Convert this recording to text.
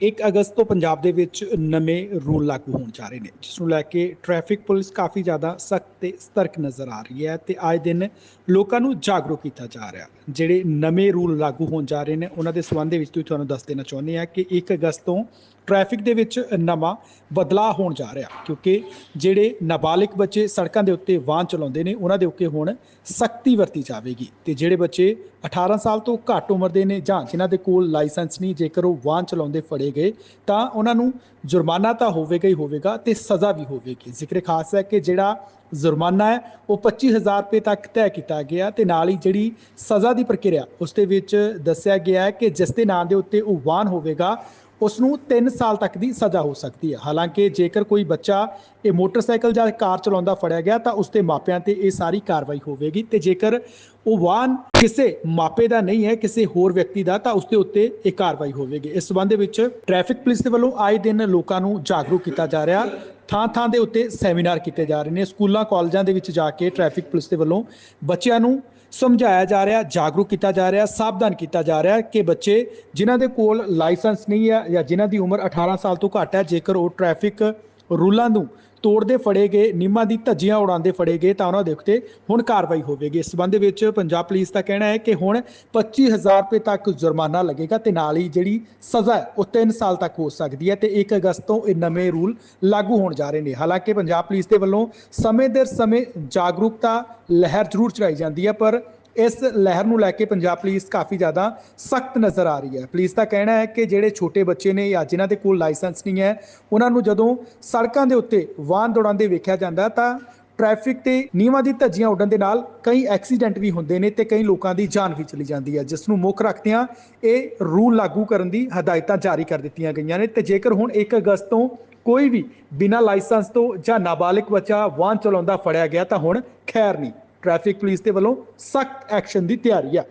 1 ਅਗਸਤ ਤੋਂ ਪੰਜਾਬ ਦੇ ਵਿੱਚ ਨਵੇਂ ਰੂਲ ਲਾਗੂ ਹੋਣ ਜਾ ਰਹੇ ਨੇ, ਜਿਸ ਨੂੰ ਲੈ ਕੇ ਟ੍ਰੈਫਿਕ ਪੁਲਿਸ ਕਾਫੀ ਜ਼ਿਆਦਾ ਸਖਤ ਤੇ ਸਤਰਕ ਨਜ਼ਰ ਆ ਰਹੀ ਹੈ ਤੇ ਅੱਜ ਦਿਨ ਲੋਕਾਂ ਨੂੰ ਜਾਗਰੂਕ ਕੀਤਾ ਜਾ ਰਿਹਾ ਜਿਹੜੇ ਨਵੇਂ ਰੂਲ ਲਾਗੂ ਹੋਣ ਜਾ ਰਹੇ ਨੇ, ਉਹਨਾਂ ਦੇ ਸੰਬੰਧ ਵਿੱਚ ਤੁਸੀਂ ਤੁਹਾਨੂੰ ਦੱਸ ਦੇਣਾ ਚਾਹੁੰਦੇ ਆ ਕਿ 1 ਅਗਸਤ ਤੋਂ ਟ੍ਰੈਫਿਕ ਦੇ ਵਿੱਚ ਨਵਾਂ ਬਦਲਾਅ ਹੋਣ ਜਾ ਰਿਹਾ, ਕਿਉਂਕਿ ਜਿਹੜੇ ਨਾਬਾਲਿਗ ਬੱਚੇ ਸੜਕਾਂ ਦੇ ਉੱਤੇ ਵਾਹਨ ਚਲਾਉਂਦੇ ਨੇ, ਉਹਨਾਂ ਦੇ ਉੱਤੇ ਹੁਣ ਸਖਤੀ ਵਰਤੀ ਜਾਵੇਗੀ ਤੇ ਜਿਹੜੇ ਬੱਚੇ 18 ਸਾਲ ਤੋਂ ਘੱਟ ਉਮਰ ਦੇ ਨੇ ਜਾਂ ਜਿਨ੍ਹਾਂ ਦੇ ਕੋਲ ਲਾਇਸੈਂਸ ਨਹੀਂ, ਜੇਕਰ ਉਹ ਵਾਹਨ ਚਲਾਉਂਦੇ ਫੜੇ ਗਏ ਤਾਂ ਉਹਨਾਂ ਨੂੰ ਜੁਰਮਾਨਾ ਤਾਂ ਹੋਵੇਗਾ ਹੀ ਹੋਵੇਗਾ ਤੇ ਸਜ਼ਾ ਵੀ ਹੋਵੇਗੀ। ਜ਼ਿਕਰ ਖਾਸ ਹੈ ਕਿ ਜਿਹੜਾ ਜੁਰਮਾਨਾ ਹੈ, ਉਹ 25000 ਰੁਪਏ ਤੱਕ ਤੈਅ ਕੀਤਾ ਗਿਆ ਤੇ ਨਾਲ ਹੀ ਜਿਹੜੀ ਸਜ਼ਾ ਦੀ ਪ੍ਰਕਿਰਿਆ, ਉਸ ਦੇ ਵਿੱਚ ਦੱਸਿਆ ਗਿਆ ਹੈ ਕਿ ਜਿਸ ਦੇ ਨਾਂ ਦੇ ਉੱਤੇ ਉਹ ਵਾਹਨ ਹੋਵੇਗਾ ਉਸ ਨੂੰ 3 ਸਾਲ ਤੱਕ ਦੀ ਸਜ਼ਾ ਹੋ ਸਕਦੀ ਹੈ। ਹਾਲਾਂਕਿ ਜੇਕਰ ਕੋਈ ਬੱਚਾ ਇਹ ਮੋਟਰਸਾਈਕਲ ਜਾਂ ਕਾਰ ਚਲਾਉਂਦਾ ਫੜਿਆ ਗਿਆ ਤਾਂ ਉਸ ਦੇ ਮਾਪਿਆਂ ਤੇ ਇਹ ਸਾਰੀ ਕਾਰਵਾਈ ਹੋਵੇਗੀ ਤੇ ਜੇਕਰ ਉਹ ਵਾਹਨ ਕਿਸੇ ਮਾਪੇ ਦਾ ਨਹੀਂ ਹੈ, ਕਿਸੇ ਹੋਰ ਵਿਅਕਤੀ ਦਾ, ਤਾਂ ਉਸ ਦੇ ਉੱਤੇ ਇਹ ਕਾਰਵਾਈ ਹੋਵੇਗੀ। ਇਸ ਸਬੰਧ ਵਿੱਚ ਟ੍ਰੈਫਿਕ ਪੁਲਿਸ ਦੇ ਵੱਲੋਂ ਆਏ ਦਿਨ ਲੋਕਾਂ ਨੂੰ ਜਾਗਰੂਕ ਕੀਤਾ ਜਾ ਰਿਹਾ। ਥਾਂ ਥਾਂ ਦੇ ਉੱਤੇ ਸੈਮੀਨਾਰ ਕੀਤੇ ਜਾ ਰਹੇ ਨੇ। ਸਕੂਲਾਂ, ਕਾਲਜਾਂ ਦੇ ਵਿੱਚ ਜਾ ਕੇ ਟ੍ਰੈਫਿਕ ਪੁਲਿਸ ਦੇ ਵੱਲੋਂ ਬੱਚਿਆਂ ਨੂੰ ਸਮਝਾਇਆ ਜਾ ਰਿਹਾ, ਜਾਗਰੂਕ ਕੀਤਾ ਜਾ ਰਿਹਾ, ਸਾਵਧਾਨ ਕੀਤਾ ਜਾ ਰਿਹਾ ਕਿ ਬੱਚੇ ਜਿਨ੍ਹਾਂ ਦੇ ਕੋਲ ਲਾਇਸੈਂਸ ਨਹੀਂ ਹੈ ਜਾਂ ਜਿਨ੍ਹਾਂ ਦੀ ਉਮਰ 18 ਸਾਲ ਤੋਂ ਘੱਟ ਹੈ, ਜੇਕਰ ਉਹ ਟ੍ਰੈਫਿਕ ਰੂਲਾਂ ਨੂੰ ਤੋੜਦੇ ਫੜੇ ਗਏ, ਨਿੰਮਾਂ ਦੀ ਧੱਜੀਆਂ ਉਡਾਉਂਦੇ ਫੜੇ ਗਏ ਤਾਂ ਉਹਨਾਂ ਦੇ ਉੱਤੇ ਹੁਣ ਕਾਰਵਾਈ ਹੋਵੇਗੀ। ਇਸ ਸੰਬੰਧ ਵਿੱਚ ਪੰਜਾਬ ਪੁਲਿਸ ਦਾ ਕਹਿਣਾ ਹੈ ਕਿ ਹੁਣ 25000 ਰੁਪਏ ਤੱਕ ਜੁਰਮਾਨਾ ਲੱਗੇਗਾ ਤੇ ਨਾਲ ਹੀ ਜਿਹੜੀ ਸਜ਼ਾ ਹੈ, ਉਹ 3 ਸਾਲ ਤੱਕ ਹੋ ਸਕਦੀ ਹੈ ਤੇ 1 ਅਗਸਤ ਤੋਂ ਇਹ ਨਵੇਂ ਰੂਲ ਲਾਗੂ ਹੋਣ ਜਾ ਰਹੇ ਨੇ। ਹਾਲਾਂਕਿ ਪੰਜਾਬ ਪੁਲਿਸ ਦੇ ਵੱਲੋਂ ਸਮੇਂ ਦਰ ਸਮੇਂ ਜਾਗਰੂਕਤਾ ਲਹਿਰ ਜ਼ਰੂਰ ਚਲਾਈ ਜਾਂਦੀ ਹੈ, ਪਰ ਇਸ ਲਹਿਰ ਨੂੰ ਲੈ ਕੇ ਪੰਜਾਬ ਪੁਲਿਸ ਕਾਫੀ ਜ਼ਿਆਦਾ ਸਖਤ ਨਜ਼ਰ ਆ ਰਹੀ ਹੈ। ਪੁਲਿਸ ਦਾ ਕਹਿਣਾ ਹੈ ਕਿ ਜਿਹੜੇ ਛੋਟੇ ਬੱਚੇ ਨੇ ਜਾਂ ਜਿਨ੍ਹਾਂ ਦੇ ਕੋਲ ਲਾਇਸੈਂਸ ਨਹੀਂ ਹੈ, ਉਹਨਾਂ ਨੂੰ ਜਦੋਂ ਸੜਕਾਂ ਦੇ ਉੱਤੇ ਵਾਹਨ ਦੌੜਾਉਂਦੇ ਵੇਖਿਆ ਜਾਂਦਾ ਤਾਂ ਟ੍ਰੈਫਿਕ ਤੇ ਨਿਯਮਾਂ ਦੀ ਧੱਜੀਆਂ ਉੱਡਣ ਦੇ ਨਾਲ ਕਈ ਐਕਸੀਡੈਂਟ ਵੀ ਹੁੰਦੇ ਨੇ ਤੇ ਕਈ ਲੋਕਾਂ ਦੀ ਜਾਨ ਵੀ ਚਲੀ ਜਾਂਦੀ ਹੈ। ਜਿਸ ਨੂੰ ਮੁੱਖ ਰੱਖਦਿਆਂ ਇਹ ਰੂਲ ਲਾਗੂ ਕਰਨ ਦੀ ਹਦਾਇਤਾਂ ਜਾਰੀ ਕਰ ਦਿੱਤੀਆਂ ਗਈਆਂ ਨੇ ਤੇ ਜੇਕਰ ਹੁਣ 1 ਅਗਸਤ ਤੋਂ ਕੋਈ ਵੀ ਬਿਨਾਂ ਲਾਇਸੈਂਸ ਤੋਂ ਜਾਂ ਨਾਬਾਲਿਗ ਬੱਚਾ ਵਾਹਨ ਚਲਾਉਂਦਾ ਫੜਿਆ ਗਿਆ ਤਾਂ ਹੁਣ ਖੈਰ ਨਹੀਂ। ਟ੍ਰੈਫਿਕ ਪੁਲਿਸ ਦੇ ਵੱਲੋਂ ਸਖਤ ਐਕਸ਼ਨ ਦੀ ਤਿਆਰੀ ਆ।